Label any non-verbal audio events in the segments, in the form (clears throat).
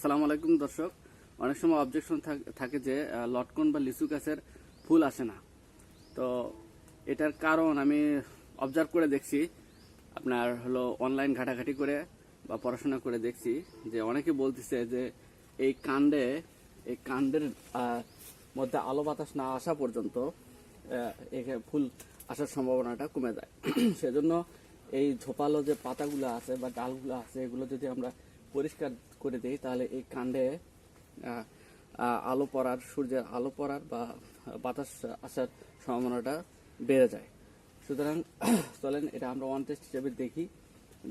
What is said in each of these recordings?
আসসালামু আলাইকুম দর্শক। অনেক সময় অবজেকশন থাকে যে লটকন বা লিচু গাছের ফুল আসে না। তো এটার কারণ আমি অবজার্ভ করে দেখছি। আপনার হলো অনলাইন ঘাটাঘাটি করে বা পড়াশোনা করে দেখছি যে অনেকে বলতেছে যে এই কাণ্ডে, এই কাণ্ডের মধ্যে আলো বাতাস না আসা পর্যন্ত ফুল আসার সম্ভাবনাটা কমে যায়। (clears throat) সেজন্য এই ঝোপালো যে পাতাগুলো আছে বা ডালগুলো আছে, এগুলো যদি আমরা পরিষ্কার করে দিই, তাহলে এই কাণ্ডে আলো পড়ার, সূর্যের আলো পড়ার বা বাতাস আসার সম্ভাবনাটা বেড়ে যায়। সুতরাং, (clears throat) চলেন, এটা আমরা ওয়ান টেস্ট হিসেবে দেখি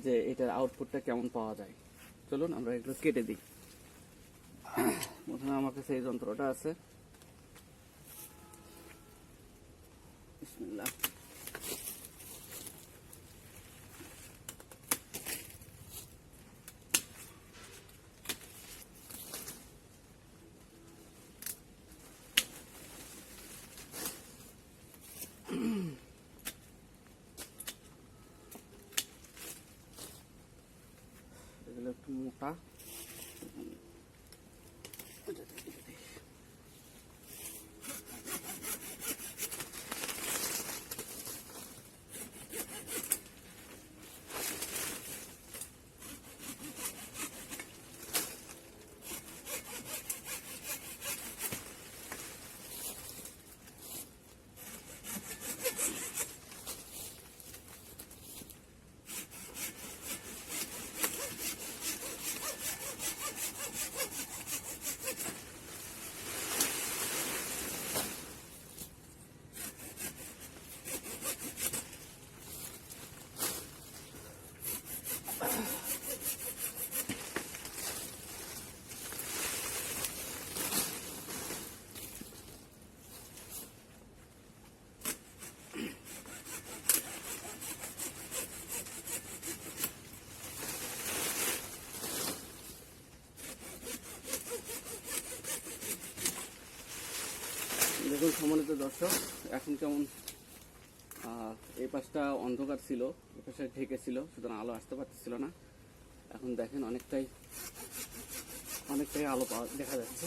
যে এটার আউটপুটটা কেমন পাওয়া যায়। চলুন, আমরা এগুলো কেটে দিই। (clears throat) প্রথমে আমার কাছে এই যন্ত্রটা আছে। বিসমিল্লাহ। এগুলো একটু মোটা দেখুন সম্মানিত দর্শক, এখন কেমন? এই পাশটা অন্ধকার ছিল এ পাশে ঢেকে ছিল, সুতরাং আলো আসতে পারতেছিল না। এখন দেখেন অনেকটাই অনেকটাই আলো পাওয়া দেখা যাচ্ছে।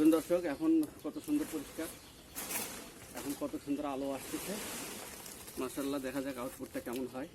দেখুন দর্শক, এখন কত সুন্দর পরিষ্কার। এখন কত সুন্দর আলো আসতেছে। মাসাল্লাহ দেখা যাক আউটপুটটা কেমন হয়।